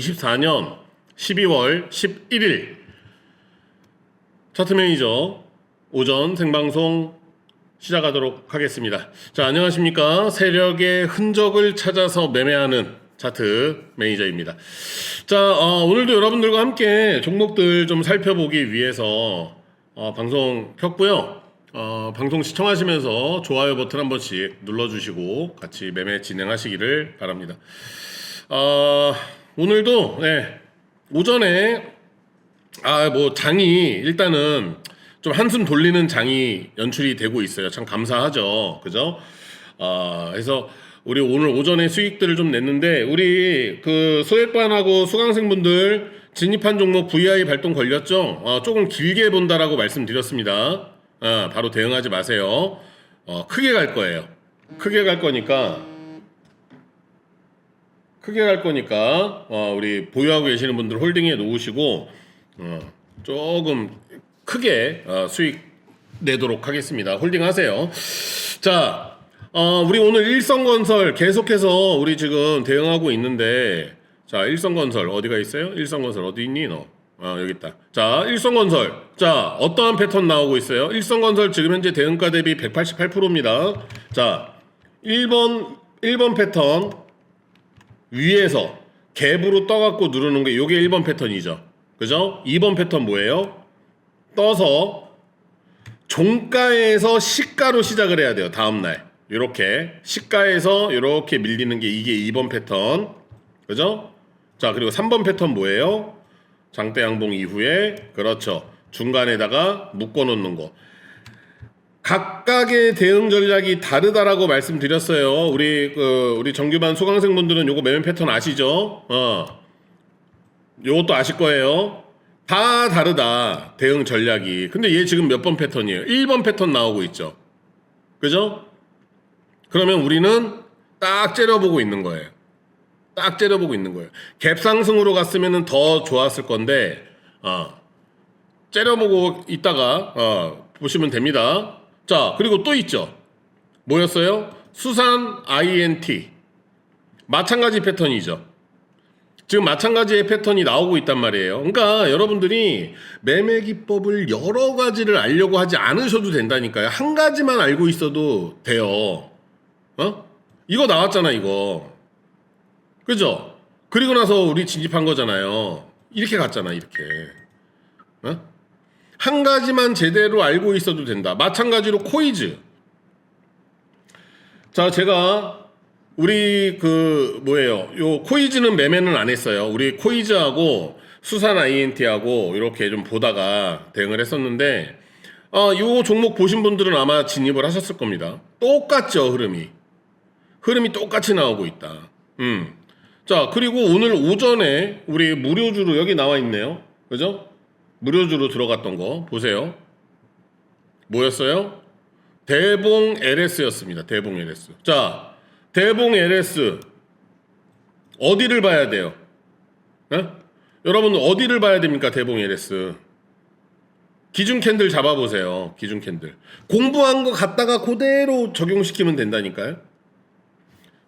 2024년 12월 11일 차트 매니저 오전 생방송 시작하도록 하겠습니다. 자, 안녕하십니까. 세력의 흔적을 찾아서 매매하는 차트 매니저입니다. 자, 어, 오늘도 여러분들과 함께 종목들 좀 살펴보기 위해서 어, 방송 켰고요. 어, 방송 시청하시면서 좋아요 버튼 한 번씩 눌러주시고 같이 매매 진행하시기를 바랍니다. 어, 오늘도 네, 오전에 아 뭐 장이 일단은 좀 한숨 돌리는 장이 연출이 되고 있어요. 참 감사하죠. 그죠? 아 그래서 우리 오늘 오전에 수익들을 좀 냈는데 우리 그 소액반하고 수강생분들 진입한 종목 VI 발동 걸렸죠? 어, 조금 길게 본다라고 말씀드렸습니다. 어, 바로 대응하지 마세요. 어, 크게 갈 거예요. 크게 갈 거니까 크게 갈 거니까 어, 우리 보유하고 계시는 분들 홀딩해 놓으시고 어, 조금 크게 어, 수익 내도록 하겠습니다. 홀딩하세요. 자, 어, 우리 오늘 일성건설 계속해서 우리 지금 대응하고 있는데 자 일성건설 어디가 있어요? 일성건설 어디 있니 너? 어, 여기 있다. 자, 일성건설. 자, 어떠한 패턴 나오고 있어요? 일성건설 지금 현재 대응가 대비 188%입니다. 자, 1번 1번 패턴 위에서 갭으로 떠갖고 누르는 게 요게 1번 패턴이죠. 그죠? 2번 패턴 뭐예요? 떠서 종가에서 시가로 시작을 해야 돼요. 다음 날. 이렇게 시가에서 이렇게 밀리는 게 이게 2번 패턴. 그죠? 자, 그리고 3번 패턴 뭐예요? 장대 양봉 이후에 그렇죠. 중간에다가 묶어 놓는 거. 각각의 대응 전략이 다르다라고 말씀드렸어요. 우리 그 우리 정규반 수강생 분들은 요거 매매 패턴 아시죠? 어. 요것도 아실 거예요. 다 다르다. 대응 전략이. 근데 얘 지금 몇 번 패턴이에요? 1번 패턴 나오고 있죠. 그죠? 그러면 우리는 딱 째려보고 있는 거예요. 딱 째려보고 있는 거예요. 갭 상승으로 갔으면 더 좋았을 건데, 어, 째려보고 있다가, 어, 보시면 됩니다. 자, 그리고 또 있죠. 뭐였어요? 수산 INT. 마찬가지 패턴이죠. 지금 마찬가지의 패턴이 나오고 있단 말이에요. 그러니까 여러분들이 매매 기법을 여러 가지를 알려고 하지 않으셔도 된다니까요. 한 가지만 알고 있어도 돼요. 어? 이거 나왔잖아, 이거. 그죠? 그리고 나서 우리 진입한 거잖아요. 이렇게 갔잖아, 이렇게. 어? 한 가지만 제대로 알고 있어도 된다. 마찬가지로 코이즈. 자, 제가 우리 그 뭐예요? 요 코이즈는 매매는 안 했어요. 우리 코이즈하고 수산 INT하고 이렇게 좀 보다가 대응을 했었는데 어, 요 종목 보신 분들은 아마 진입을 하셨을 겁니다. 똑같죠, 흐름이. 흐름이 똑같이 나오고 있다. 음. 자, 그리고 오늘 오전에 우리 무료주로 여기 나와 있네요. 그죠? 무료주로 들어갔던 거 보세요. 뭐였어요? 대봉 LS였습니다. 대봉 LS. 자, 대봉 LS 어디를 봐야 돼요? 에? 여러분 어디를 봐야 됩니까? 대봉 LS. 기준 캔들 잡아보세요. 기준 캔들. 공부한 거 갖다가 그대로 적용시키면 된다니까요.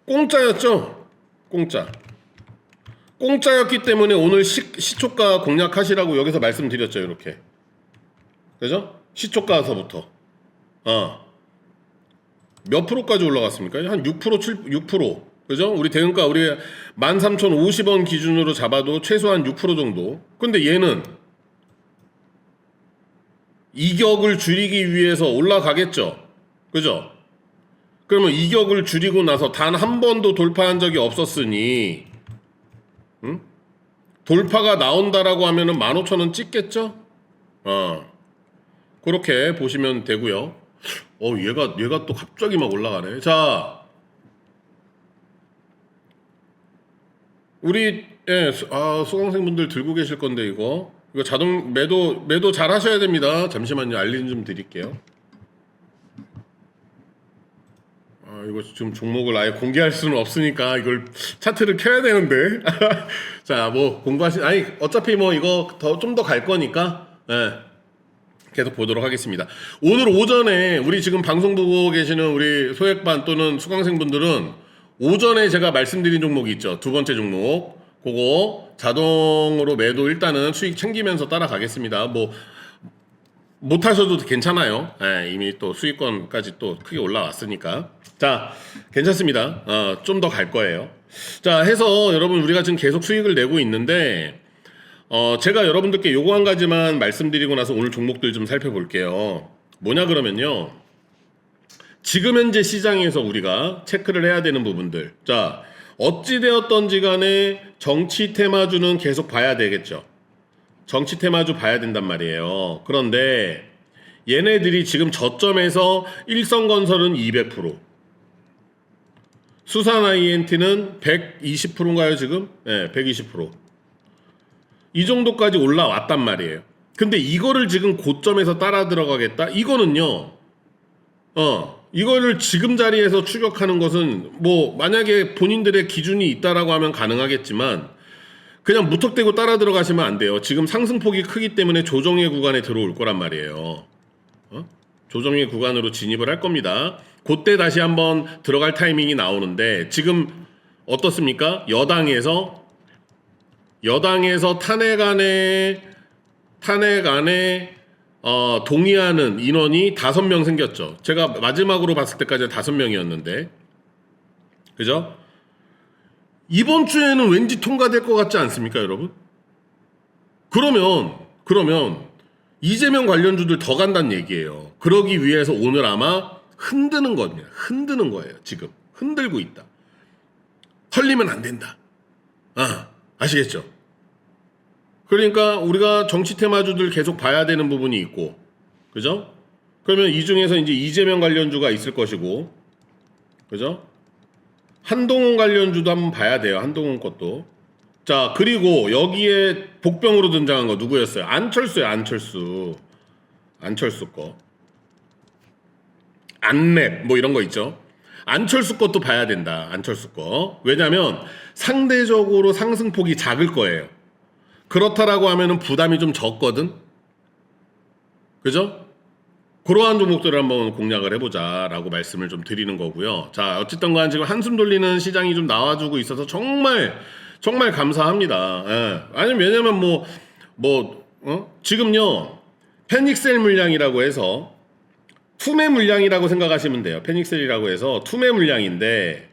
공짜였죠? 공짜. 공짜였기 때문에 오늘 시, 시초가 공략하시라고 여기서 말씀드렸죠. 이렇게. 그죠? 시초가서부터. 어. 몇 프로까지 올라갔습니까? 한 6%, 7, 6%. 그죠? 우리 대응가 우리 13,050원 기준으로 잡아도 최소한 6% 정도. 근데 얘는 이격을 줄이기 위해서 올라가겠죠. 그죠? 그러면 이격을 줄이고 나서 단 한 번도 돌파한 적이 없었으니 응? 돌파가 나온다라고 하면은 15,000원 찍겠죠? 어. 그렇게 보시면 되고요. 어, 얘가 얘가 또 갑자기 막 올라가네. 자. 우리 예, 수, 아, 수강생분들 들고 계실 건데 이거 이거 자동 매도 매도 잘 하셔야 됩니다. 잠시만요. 알림 좀 드릴게요. 아, 이거 지금 종목을 아예 공개할 수는 없으니까 이걸 차트를 켜야 되는데. 자, 뭐 공부하시 아니 어차피 뭐 이거 더 좀 더 갈 거니까. 예. 계속 보도록 하겠습니다. 오늘 오전에 우리 지금 방송 보고 계시는 우리 소액반 또는 수강생분들은 오전에 제가 말씀드린 종목이 있죠. 두 번째 종목. 그거 자동으로 매도 일단은 수익 챙기면서 따라가겠습니다. 뭐 못 하셔도 괜찮아요. 예, 이미 또 수익권까지 또 크게 올라왔으니까. 자, 괜찮습니다. 어, 좀 더 갈 거예요. 자, 해서 여러분 우리가 지금 계속 수익을 내고 있는데, 어, 제가 여러분들께 요거 한 가지만 말씀드리고 나서 오늘 종목들 좀 살펴볼게요. 뭐냐 그러면요. 지금 현재 시장에서 우리가 체크를 해야 되는 부분들. 자, 어찌되었던지 간에 정치 테마주는 계속 봐야 되겠죠. 정치 테마 주 봐야 된단 말이에요. 그런데 얘네들이 지금 저점에서 일성건설은 200%, 수산 INT는 120%인가요, 지금? 네, 120%. 이 정도까지 올라왔단 말이에요. 근데 이거를 지금 고점에서 따라 들어가겠다? 이거는요, 어, 이거를 지금 자리에서 추격하는 것은 뭐, 만약에 본인들의 기준이 있다라고 하면 가능하겠지만, 그냥 무턱대고 따라 들어가시면 안 돼요. 지금 상승폭이 크기 때문에 조정의 구간에 들어올 거란 말이에요. 어? 조정의 구간으로 진입을 할 겁니다. 그때 다시 한번 들어갈 타이밍이 나오는데 지금 어떻습니까? 여당에서 여당에서 탄핵안에 탄핵안에 어, 동의하는 인원이 다섯 명 생겼죠. 제가 마지막으로 봤을 때까지 다섯 명이었는데, 그죠? 이번 주에는 왠지 통과될 것 같지 않습니까, 여러분? 그러면 그러면 이재명 관련주들 더 간다는 얘기예요. 그러기 위해서 오늘 아마 흔드는 겁니다. 흔드는 거예요. 지금 흔들고 있다. 털리면 안 된다. 아 아시겠죠? 그러니까 우리가 정치 테마주들 계속 봐야 되는 부분이 있고, 그죠? 그러면 이 중에서 이제 이재명 관련주가 있을 것이고, 그죠? 한동훈 관련주도 한번 봐야 돼요. 한동훈 것도. 자, 그리고 여기에 복병으로 등장한 거 누구였어요? 안철수요, 안철수. 안철수 거. 안랩, 뭐 이런 거 있죠. 안철수 것도 봐야 된다. 안철수 거. 왜냐면 상대적으로 상승폭이 작을 거예요. 그렇다라고 하면은 부담이 좀 적거든? 그죠? 그러한 종목들을 한번 공략을 해보자라고 말씀을 좀 드리는 거고요. 자, 어쨌든 간 지금 한숨 돌리는 시장이 좀 나와주고 있어서 정말, 정말 감사합니다. 예. 아니, 왜냐면 뭐, 뭐, 어? 지금요, 페닉셀 물량이라고 해서 투매 물량이라고 생각하시면 돼요. 페닉셀이라고 해서 투매 물량인데,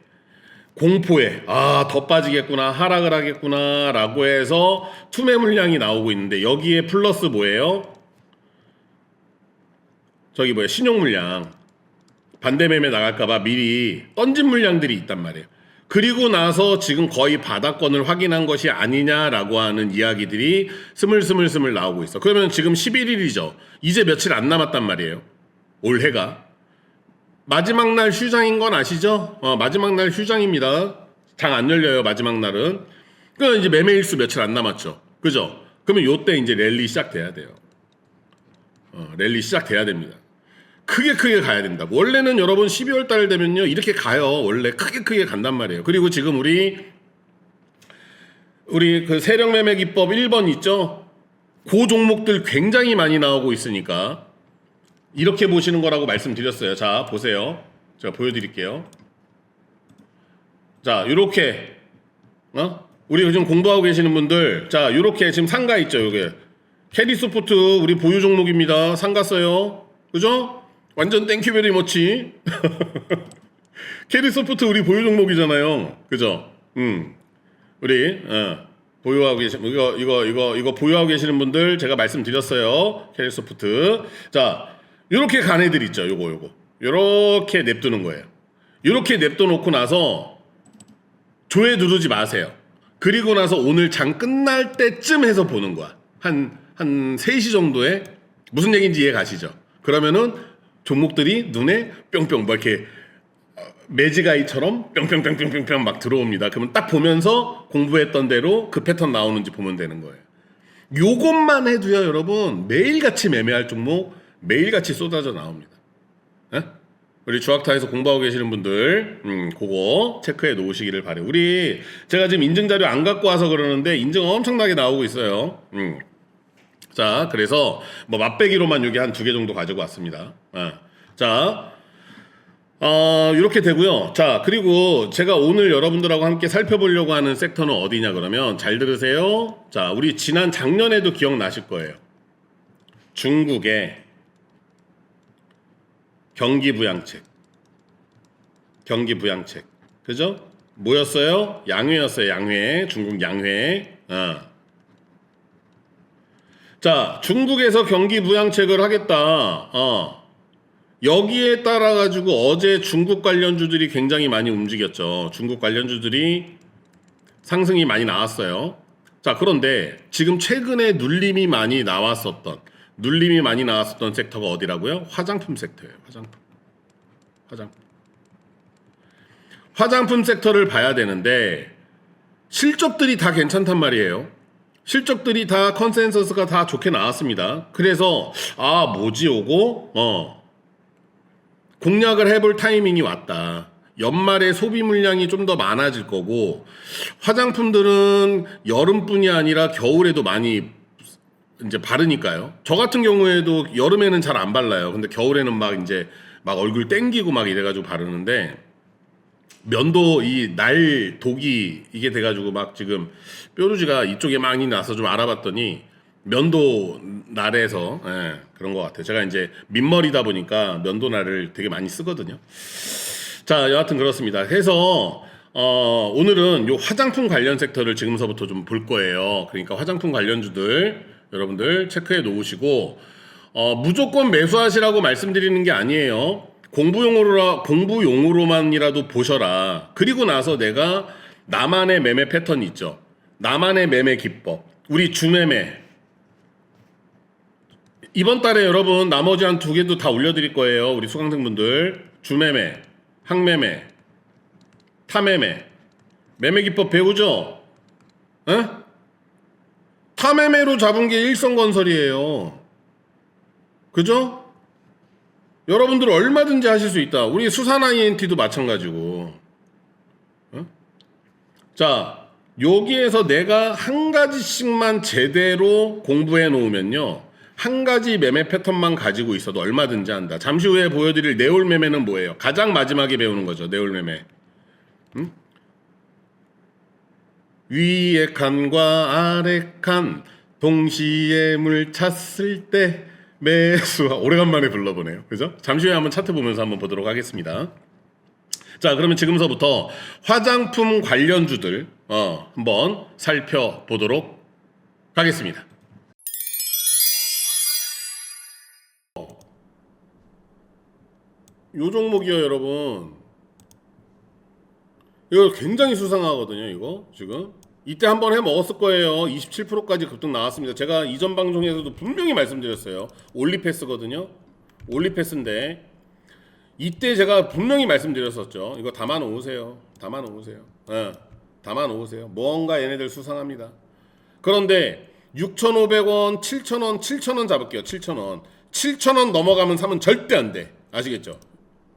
공포에 아 더 빠지겠구나 하락을 하겠구나라고 해서 투매 물량이 나오고 있는데 여기에 플러스 뭐예요? 저기 뭐야 신용 물량 반대 매매 나갈까봐 미리 던진 물량들이 있단 말이에요. 그리고 나서 지금 거의 바닥권을 확인한 것이 아니냐라고 하는 이야기들이 스물스물스물 나오고 있어. 그러면 지금 11일이죠. 이제 며칠 안 남았단 말이에요. 올해가. 마지막 날 휴장인 건 아시죠? 어, 마지막 날 휴장입니다. 장 안 열려요, 마지막 날은. 그럼 이제 매매 일수 며칠 안 남았죠. 그죠? 그러면 요때 이제 랠리 시작돼야 돼요. 어, 랠리 시작돼야 됩니다. 크게 크게 가야 된다. 원래는 여러분 12월 달 되면요. 이렇게 가요. 원래 크게 크게 간단 말이에요. 그리고 지금 우리 우리 그 세력 매매 기법 1번 있죠? 그 종목들 굉장히 많이 나오고 있으니까 이렇게 보시는 거라고 말씀드렸어요. 자, 보세요. 제가 보여드릴게요. 자, 요렇게, 어? 우리 요즘 공부하고 계시는 분들, 자, 요렇게 지금 상가 있죠, 요게. 캐리 소프트 우리 보유 종목입니다. 상가 써요. 그죠? 완전 땡큐 베리 머치. 캐리 소프트 우리 보유 종목이잖아요. 그죠? 음. 우리, 어. 보유하고 계신 이거 이거 이거 이거 보유하고 계시는 분들 제가 말씀드렸어요. 캐리 소프트. 자, 요렇게 간 애들 있죠. 요거 요거. 요렇게 냅두는 거예요. 요렇게 냅둬 놓고 나서 조회 누르지 마세요. 그리고 나서 오늘 장 끝날 때쯤 해서 보는 거야. 한, 한 3시 정도에 무슨 얘기인지 이해 가시죠? 그러면은 종목들이 눈에 뿅뿅 뭐 이렇게 어, 매지가이처럼 뿅뿅뿅뿅뿅뿅 막 들어옵니다. 그러면 딱 보면서 공부했던 대로 그 패턴 나오는지 보면 되는 거예요. 요것만 해도요, 여러분 매일같이 매매할 종목 매일같이 쏟아져 나옵니다. 예? 우리 주학타에서 공부하고 계시는 분들, 음, 그거 체크해 놓으시기를 바래요. 우리 제가 지금 인증 자료 안 갖고 와서 그러는데 인증 엄청나게 나오고 있어요. 음. 자, 그래서 뭐 맛배기로만 여기 한 두 개 정도 가지고 왔습니다. 아. 자, 어, 이렇게 되고요. 자, 그리고 제가 오늘 여러분들하고 함께 살펴보려고 하는 섹터는 어디냐 그러면 잘 들으세요. 자, 우리 지난 작년에도 기억나실 거예요. 중국의 경기 부양책. 경기 부양책. 그죠? 뭐였어요? 양회였어요. 양회. 중국 양회. 어. 자, 중국에서 경기 부양책을 하겠다. 어. 여기에 따라 가지고 어제 중국 관련주들이 굉장히 많이 움직였죠. 중국 관련주들이 상승이 많이 나왔어요. 자, 그런데 지금 최근에 눌림이 많이 나왔었던 눌림이 많이 나왔었던 섹터가 어디라고요? 화장품 섹터예요. 화장품. 화장품. 화장품 섹터를 봐야 되는데 실적들이 다 괜찮단 말이에요. 실적들이 다 컨센서스가 다 좋게 나왔습니다. 그래서 아 뭐지 오고 어 공략을 해볼 타이밍이 왔다. 연말에 소비 물량이 좀 더 많아질 거고 화장품들은 여름뿐이 아니라 겨울에도 많이 이제 바르니까요. 저 같은 경우에도 여름에는 잘 안 발라요. 근데 겨울에는 막 이제 막 얼굴 땡기고 막 이래가지고 바르는데 면도 이 날 독이 이게 돼가지고 막 지금 뾰루지가 이쪽에 많이 나서 좀 알아봤더니 면도 날에서 예, 그런 것 같아요. 제가 이제 민머리다 보니까 면도 날을 되게 많이 쓰거든요. 자, 여하튼 그렇습니다. 해서 어, 오늘은 요 화장품 관련 섹터를 지금서부터 좀 볼 거예요. 그러니까 화장품 관련주들 여러분들 체크해 놓으시고 어, 무조건 매수하시라고 말씀드리는 게 아니에요. 공부용으로 공부용으로만이라도 보셔라. 그리고 나서 내가 나만의 매매 패턴이 있죠. 나만의 매매 기법. 우리 주매매. 이번 달에 여러분 나머지 한 두 개도 다 올려드릴 거예요. 우리 수강생분들 주매매, 항매매, 타매매, 매매 기법 배우죠? 에? 타매매로 잡은 게 일성건설이에요. 그죠? 여러분들 얼마든지 하실 수 있다. 우리 수산 INT도 마찬가지고. 어? 자, 여기에서 내가 한 가지씩만 제대로 공부해 놓으면요. 한 가지 매매 패턴만 가지고 있어도 얼마든지 한다. 잠시 후에 보여드릴 네올 매매는 뭐예요? 가장 마지막에 배우는 거죠. 네올 매매. 음? 위의 칸과 아래 칸 동시에 물 찼을 때 매수 오래간만에 불러보네요. 그죠? 잠시 후에 한번 차트 보면서 한번 보도록 하겠습니다. 자, 그러면 지금서부터 화장품 관련주들 어, 한번 살펴보도록 하겠습니다. 요 종목이요, 여러분. 이거 굉장히 수상하거든요, 이거 지금. 이때 한번 해 먹었을 거예요. 27%까지 급등 나왔습니다. 제가 이전 방송에서도 분명히 말씀드렸어요. 올리패스거든요. 올리패스인데 이때 제가 분명히 말씀드렸었죠. 이거 담아 놓으세요. 담아 놓으세요. 예. 담아 놓으세요. 뭔가 얘네들 수상합니다. 그런데 6,500원, 7,000원, 7,000원 잡을게요. 7,000원. 7,000원 넘어가면 사면 절대 안 돼. 아시겠죠?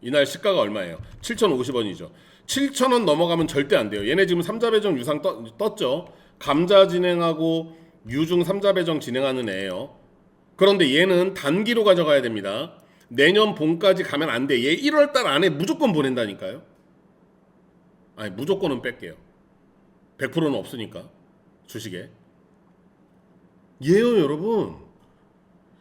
이날 시가가 얼마예요? 7,050원이죠. 7,000원 넘어가면 절대 안 돼요. 얘네 지금 삼자배정 유상 떴, 떴죠. 감자 진행하고 유중 삼자배정 진행하는 애예요. 그런데 얘는 단기로 가져가야 됩니다. 내년 봄까지 가면 안 돼. 얘 1월 달 안에 무조건 보낸다니까요. 아니 무조건은 뺄게요. 100%는 없으니까 주식에. 얘요 여러분.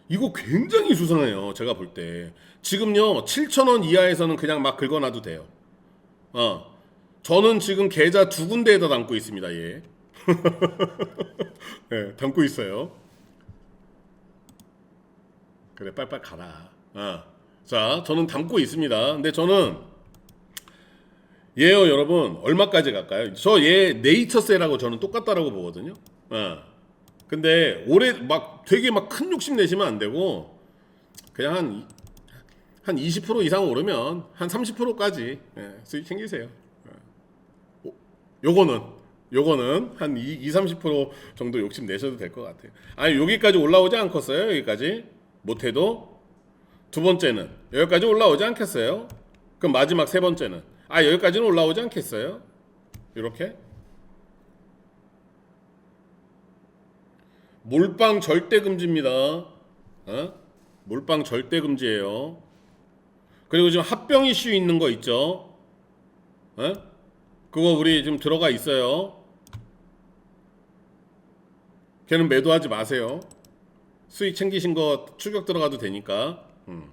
이거 굉장히 수상해요. 제가 볼 때. 지금요 7,000원 이하에서는 그냥 막 긁어놔도 돼요. 어. 저는 지금 계좌 두 군데에다 담고 있습니다. 얘. 네, 담고 있어요. 그래, 빨빨 가라. 어. 자, 저는 담고 있습니다. 근데 저는 얘요, 여러분. 얼마까지 갈까요? 저얘 네이처세라고 저는 똑같다라고 보거든요. 어. 근데 올해 막 되게 막 큰 욕심 내시면 안 되고 그냥 한 한 20% 이상 오르면 한 30%까지 예, 수익 챙기세요. 예. 오, 요거는 요거는 한 2, 2 30% 정도 욕심 내셔도 될 것 같아요. 아니 여기까지 올라오지 않겠어요? 여기까지 못해도 두 번째는 여기까지 올라오지 않겠어요? 그럼 마지막 세 번째는 아 여기까지는 올라오지 않겠어요? 이렇게 몰빵 절대 금지입니다. 어? 몰빵 절대 금지예요. 그리고 지금 합병 이슈 있는 거 있죠? 에? 그거 우리 지금 들어가 있어요. 걔는 매도하지 마세요. 수익 챙기신 거 추격 들어가도 되니까. 음.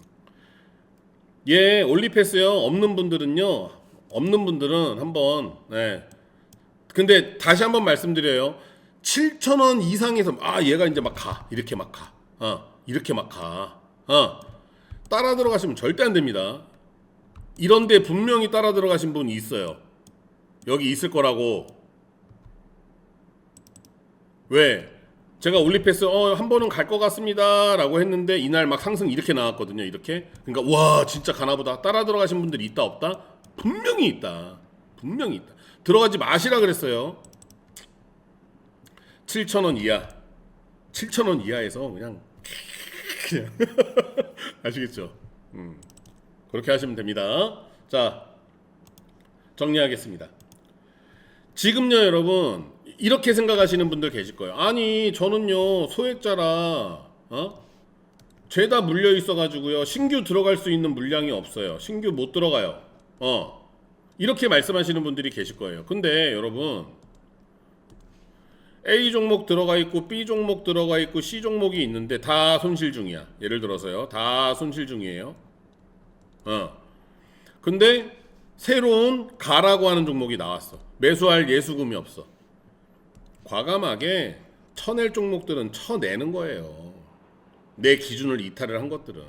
얘 올리패스요. 없는 분들은요. 없는 분들은 한번 네. 근데 다시 한번 말씀드려요. 7,000원 이상에서 아 얘가 이제 막 가. 이렇게 막 가. 어. 이렇게 막 가. 어. 따라 들어가시면 절대 안 됩니다. 이런데 분명히 따라 들어가신 분이 있어요. 여기 있을 거라고. 왜? 제가 올리패스 어, 한 번은 갈 것 같습니다 라고 했는데 이날 막 상승 이렇게 나왔거든요. 이렇게. 그러니까 와 진짜 가나보다. 따라 들어가신 분들이 있다 없다? 분명히 있다. 분명히 있다. 들어가지 마시라 그랬어요. 7,000원 이하. 7,000원 이하에서 그냥 그냥 아시겠죠? 음. 그렇게 하시면 됩니다. 자, 정리하겠습니다. 지금요, 여러분, 이렇게 생각하시는 분들 계실 거예요. 아니, 저는요, 소액자라, 어? 죄다 물려 있어가지고요, 신규 들어갈 수 있는 물량이 없어요. 신규 못 들어가요. 어. 이렇게 말씀하시는 분들이 계실 거예요. 근데 여러분, A 종목 들어가 있고 B 종목 들어가 있고 C 종목이 있는데 다 손실 중이야. 예를 들어서요. 다 손실 중이에요. 어. 근데 새로운 가라고 하는 종목이 나왔어. 매수할 예수금이 없어. 과감하게 쳐낼 종목들은 쳐내는 거예요. 내 기준을 이탈을 한 것들은.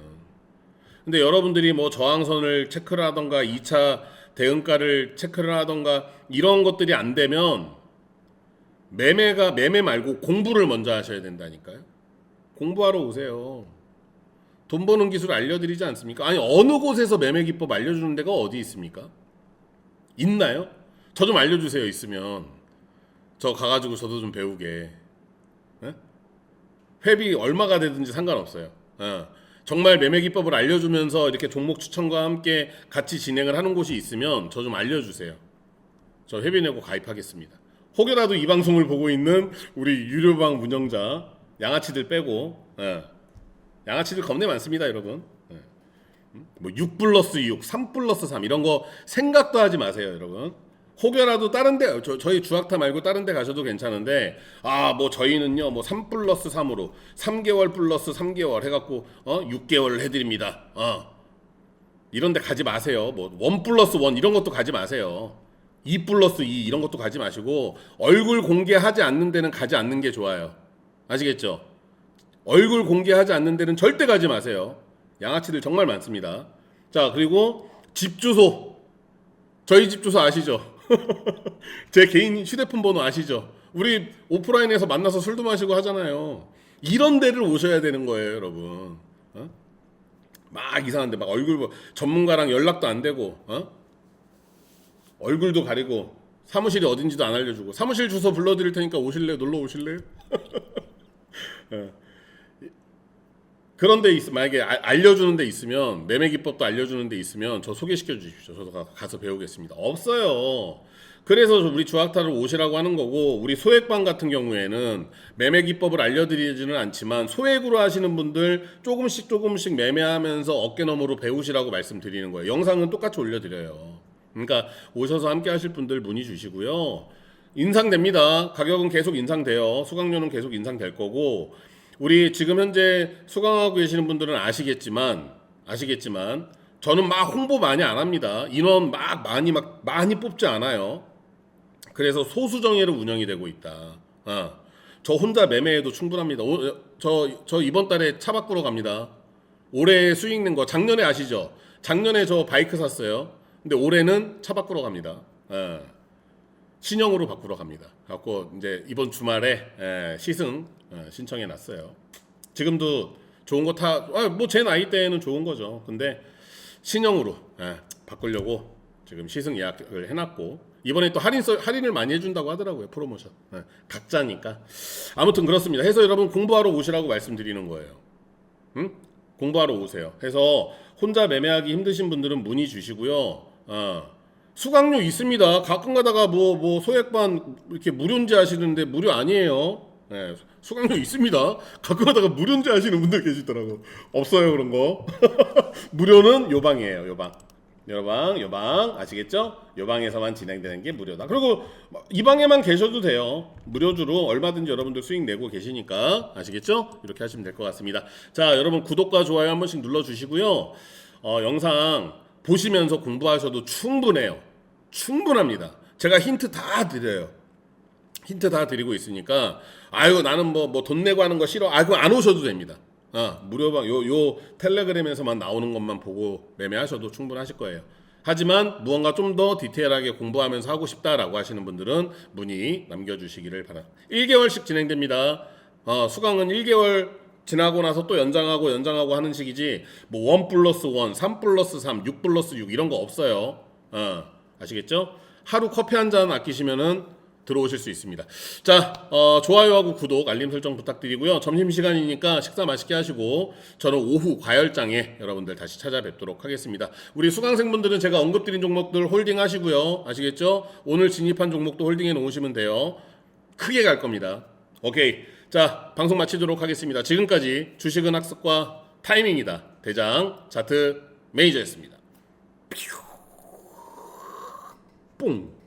근데 여러분들이 뭐 저항선을 체크를 하던가 2차 대응가를 체크를 하던가 이런 것들이 안 되면 매매가 매매 말고 공부를 먼저 하셔야 된다니까요. 공부하러 오세요. 돈 버는 기술 알려드리지 않습니까? 아니 어느 곳에서 매매 기법 알려주는 데가 어디 있습니까? 있나요? 저 좀 알려주세요. 있으면 저 가가지고 저도 좀 배우게. 예? 회비 얼마가 되든지 상관없어요. 어. 정말 매매 기법을 알려주면서 이렇게 종목 추천과 함께 같이 진행을 하는 곳이 있으면 저 좀 알려주세요. 저 회비 내고 가입하겠습니다. 혹여라도 이 방송을 보고 있는 우리 유료방 운영자 양아치들 빼고 예. 양아치들 겁내 많습니다, 여러분. 예. 음? 뭐6 플러스 6, 3 플러스 3 이런 거 생각도 하지 마세요, 여러분. 혹여라도 다른 데 저, 저희 주학타 말고 다른 데 가셔도 괜찮은데 아 뭐 저희는요 뭐 3 플러스 3으로 3개월 플러스 3개월 해갖고 어 6개월 해드립니다 어 이런 데 가지 마세요 뭐1 플러스 1 이런 것도 가지 마세요 2 플러스 2 이런 것도 가지 마시고 얼굴 공개하지 않는 데는 가지 않는 게 좋아요 아시겠죠 얼굴 공개하지 않는 데는 절대 가지 마세요 양아치들 정말 많습니다 자 그리고 집 주소 저희 집 주소 아시죠? 제 개인 휴대폰 번호 아시죠? 우리 오프라인에서 만나서 술도 마시고 하잖아요. 이런 데를 오셔야 되는 거예요, 여러분. 어? 막 이상한데 막 얼굴 보- 전문가랑 연락도 안 되고, 어? 얼굴도 가리고 사무실이 어딘지도 안 알려주고 사무실 주소 불러드릴 테니까 오실래요? 놀러 오실래요? 어. 그런 데 있, 만약에 아- 알려주는 데 있으면 매매 기법도 알려주는 데 있으면 저 소개시켜 주십시오. 저도 가- 가서 배우겠습니다. 없어요. 그래서 우리 주학타를 오시라고 하는 거고 우리 소액방 같은 경우에는 매매 기법을 알려드리지는 않지만 소액으로 하시는 분들 조금씩 조금씩 매매하면서 어깨너머로 배우시라고 말씀드리는 거예요. 영상은 똑같이 올려드려요. 그러니까 오셔서 함께 하실 분들 문의 주시고요. 인상됩니다. 가격은 계속 인상돼요. 수강료는 계속 인상될 거고 우리 지금 현재 수강하고 계시는 분들은 아시겠지만 아시겠지만 저는 막 홍보 많이 안 합니다. 인원 막 많이 막 많이 뽑지 않아요. 그래서 소수 정예로 운영이 되고 있다. 어. 저 혼자 매매해도 충분합니다. 오, 저, 저 이번 달에 차 바꾸러 갑니다. 올해 수익 낸 거 작년에 아시죠? 작년에 저 바이크 샀어요. 근데 올해는 차 바꾸러 갑니다. 어. 신형으로 바꾸러 갑니다. 갖고 이제 이번 주말에 예, 시승 예, 신청해 놨어요. 지금도 좋은 거 타, 아, 뭐제 나이 때는 좋은 거죠. 근데 신형으로 예, 바꾸려고 지금 시승 예약을 해놨고 이번에 또 할인 써- 할인을 많이 해준다고 하더라고요 프로모션 예, 각자니까 아무튼 그렇습니다. 해서 여러분 공부하러 오시라고 말씀드리는 거예요. 응? 공부하러 오세요. 해서 혼자 매매하기 힘드신 분들은 문의 주시고요. 어, 수강료 있습니다. 가끔 가다가 뭐, 뭐 소액반 이렇게 무료인지 하시는데 무료 아니에요. 네, 수강료 있습니다. 가끔 하다가 무료인지 아시는 분들 계시더라고. 없어요 그런 거. 무료는 요 방이에요. 요 방. 요 방, 요 방. 아시겠죠? 요 방에서만 진행되는 게 무료다. 그리고 이 방에만 계셔도 돼요. 무료주로 얼마든지 여러분들 수익 내고 계시니까 아시겠죠? 이렇게 하시면 될 것 같습니다. 자, 여러분 구독과 좋아요 한 번씩 눌러 주시고요. 어, 영상 보시면서 공부하셔도 충분해요. 충분합니다. 제가 힌트 다 드려요. 힌트 다 드리고 있으니까 아유 나는 뭐 뭐 돈 내고 하는 거 싫어. 아 그거 안 오셔도 됩니다. 아 무료방 요 요 텔레그램에서만 나오는 것만 보고 매매하셔도 충분하실 거예요. 하지만 무언가 좀 더 디테일하게 공부하면서 하고 싶다라고 하시는 분들은 문의 남겨주시기를 바랍니다. 1개월씩 진행됩니다. 어, 수강은 1개월 지나고 나서 또 연장하고 연장하고 하는 식이지 뭐 1 플러스 1, 3 플러스 3, 6 플러스 6 이런 거 없어요. 어, 아시겠죠? 하루 커피 한 잔 아끼시면은 들어오실 수 있습니다. 자, 어, 좋아요하고 구독, 알림 설정 부탁드리고요. 점심 시간이니까 식사 맛있게 하시고 저는 오후 과열장에 여러분들 다시 찾아뵙도록 하겠습니다. 우리 수강생분들은 제가 언급드린 종목들 홀딩 하시고요. 아시겠죠? 오늘 진입한 종목도 홀딩해 놓으시면 돼요. 크게 갈 겁니다. 오케이. 자, 방송 마치도록 하겠습니다. 지금까지 주식은 학습과 타이밍이다. 대장 자트 매니저였습니다. 뿅.